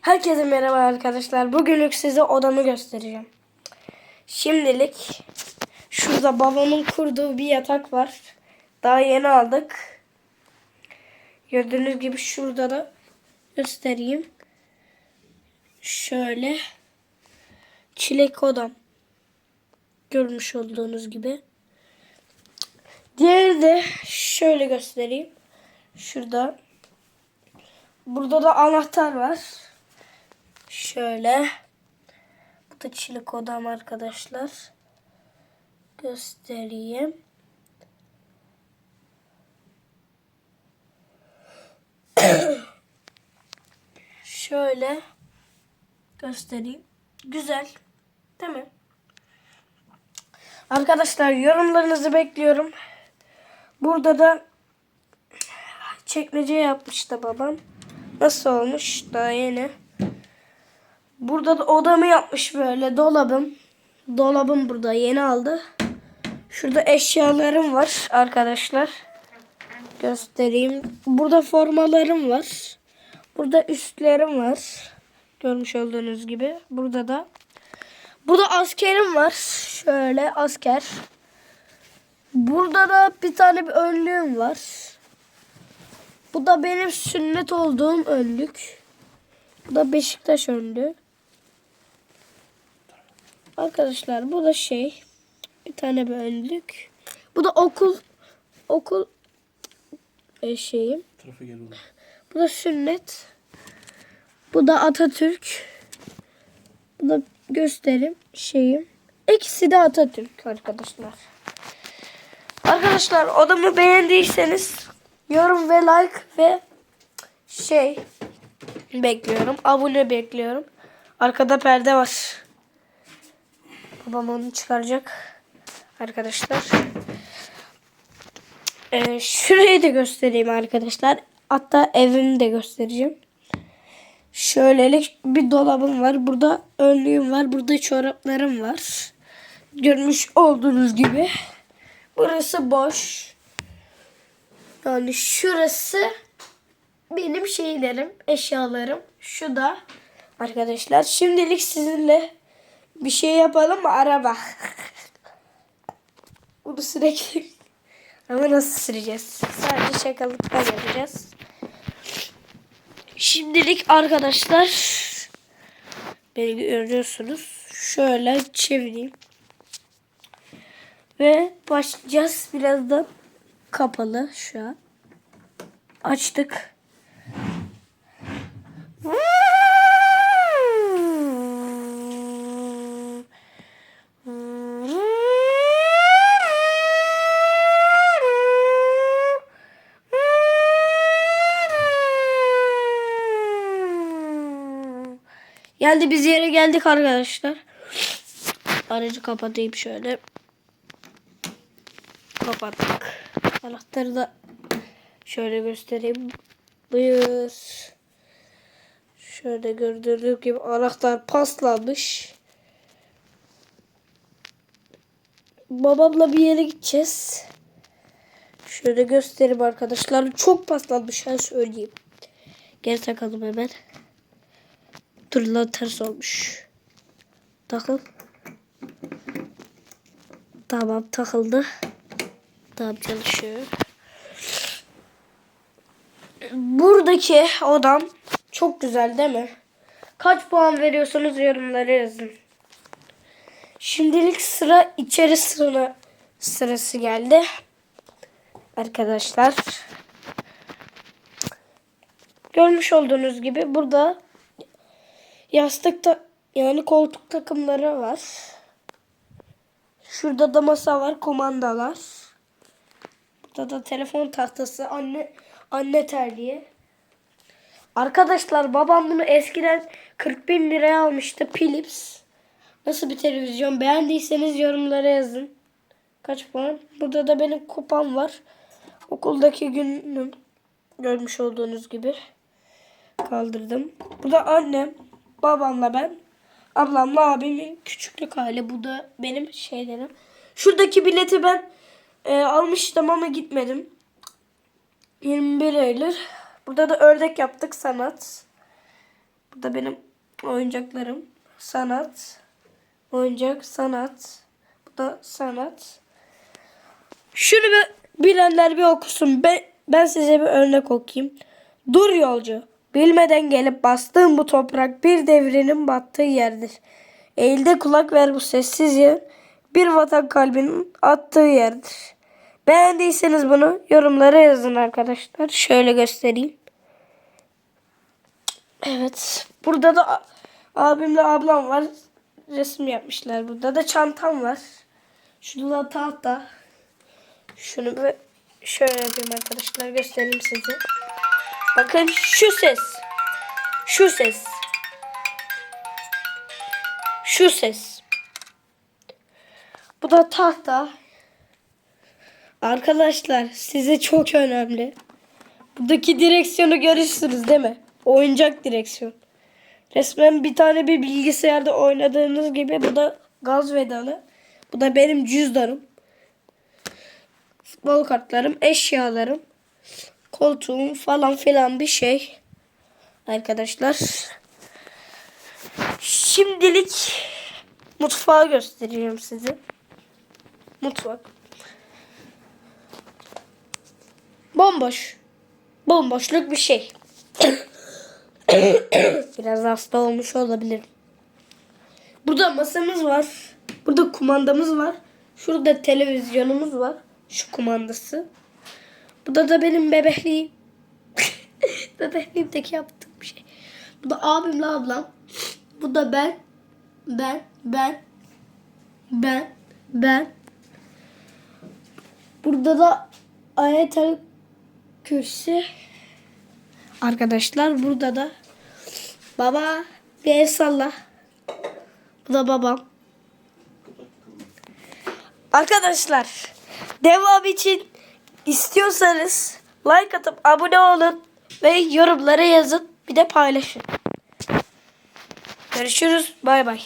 Herkese merhaba arkadaşlar. Bugünlük size odamı göstereceğim. Şimdilik şurada babamın kurduğu bir yatak var. Daha yeni aldık. Gördüğünüz gibi şurada da göstereyim. Şöyle çilek odam. Görmüş olduğunuz gibi. Diğeri de şöyle göstereyim. Şurada. Burada da anahtar var. Şöyle. Bu da çilek odam arkadaşlar. Göstereyim. Şöyle göstereyim. Güzel. Değil mi? Arkadaşlar yorumlarınızı bekliyorum. Burada da çekmece yapmıştı babam. Nasıl olmuş? Daha yeni. Burada da odamı yapmış böyle dolabım. Dolabım burada yeni aldı. Şurada eşyalarım var arkadaşlar. Göstereyim. Burada formalarım var. Burada üstlerim var. Görmüş olduğunuz gibi. Burada da. Burada askerim var. Şöyle asker. Burada da bir tane bir önlüğüm var. Bu da benim sünnet olduğum önlük. Bu da Beşiktaş önlüğü. Arkadaşlar bu da şey. Bir tane bir önlük. Bu da okul okul e, şeyim. Bu da sünnet. Bu da Atatürk. Bu da gösterim şeyim. İkisi de Atatürk arkadaşlar. Arkadaşlar odamı beğendiyseniz yorum ve like ve şey bekliyorum. Abone bekliyorum. Arkada perde var. Babam çıkaracak. Arkadaşlar. Ee, şurayı da göstereyim arkadaşlar. Hatta evimi de göstereceğim. Şöylelik bir dolabım var. Burada önlüğüm var. Burada çoraplarım var. Görmüş olduğunuz gibi. Burası boş. Yani şurası benim şeylerim, eşyalarım. Şu da arkadaşlar. Şimdilik sizinle bir şey yapalım mı? Araba. Bunu sürekli ama nasıl süreceğiz? Sadece şakalıklar yapacağız. Şimdilik arkadaşlar beni görüyorsunuz. Şöyle çevireyim. Ve başlayacağız. Biraz da kapalı şu an. Açtık. Geldi biz yere geldik arkadaşlar. Aracı kapatayım şöyle. Kapattık. Anahtarı da şöyle göstereyim. Buyur. Şöyle gördüğünüz gibi anahtar paslanmış. Babamla bir yere gideceğiz. Şöyle göstereyim arkadaşlar. Çok paslanmış ben söyleyeyim. Geri takalım hemen. Dur lan ters olmuş. Takıl. Tamam takıldı. Tamam çalışıyor. Buradaki odam çok güzel değil mi? Kaç puan veriyorsunuz yorumlara yazın. Şimdilik sıra içeri sıra sırası geldi. Arkadaşlar. Görmüş olduğunuz gibi burada Yastıkta yani koltuk takımları var. Şurada da masa var, komandalar. Burada da telefon tahtası, anne anne terliği. Arkadaşlar babam bunu eskiden 40 bin liraya almıştı Philips. Nasıl bir televizyon? Beğendiyseniz yorumlara yazın. Kaç puan? Burada da benim kupam var. Okuldaki günüm görmüş olduğunuz gibi kaldırdım. Bu da annem babamla ben. Ablamla abimin küçüklük hali. Bu da benim şeylerim. Şuradaki bileti ben e, almıştım ama gitmedim. 21 Eylül. Burada da ördek yaptık sanat. Bu da benim oyuncaklarım. Sanat. Oyuncak, sanat. Bu da sanat. Şunu bir, bilenler bir okusun. Ben, ben size bir örnek okuyayım. Dur yolcu. Bilmeden gelip bastığın bu toprak bir devrinin battığı yerdir. Eğilde kulak ver bu sessiz yer. Bir vatan kalbinin attığı yerdir. Beğendiyseniz bunu yorumlara yazın arkadaşlar. Şöyle göstereyim. Evet. Burada da abimle ablam var. Resim yapmışlar. Burada da çantam var. Şurada da tahta. Şunu bir şöyle yapayım arkadaşlar. Göstereyim size. Bakın şu ses. Şu ses. Şu ses. Bu da tahta. Arkadaşlar size çok önemli. Buradaki direksiyonu görürsünüz değil mi? Oyuncak direksiyon. Resmen bir tane bir bilgisayarda oynadığınız gibi bu da gaz vedalı. Bu da benim cüzdanım. Futbol kartlarım, eşyalarım, koltuğum falan filan bir şey. Arkadaşlar. Şimdilik mutfağı göstereceğim size. Mutfak. Bomboş. Bomboşluk bir şey. Biraz hasta olmuş olabilirim. Burada masamız var. Burada kumandamız var. Şurada televizyonumuz var. Şu kumandası. Burada da benim bebekliğim. Bebekliğimdeki yaptığım şey. Bu da abimle ablam. Bu da ben. Ben. Ben. Ben. Ben. Burada da ayetel kürsü. Arkadaşlar burada da baba bir el salla. Bu da babam. Arkadaşlar devam için istiyorsanız like atıp abone olun ve yorumlara yazın bir de paylaşın. Görüşürüz. Bay bay.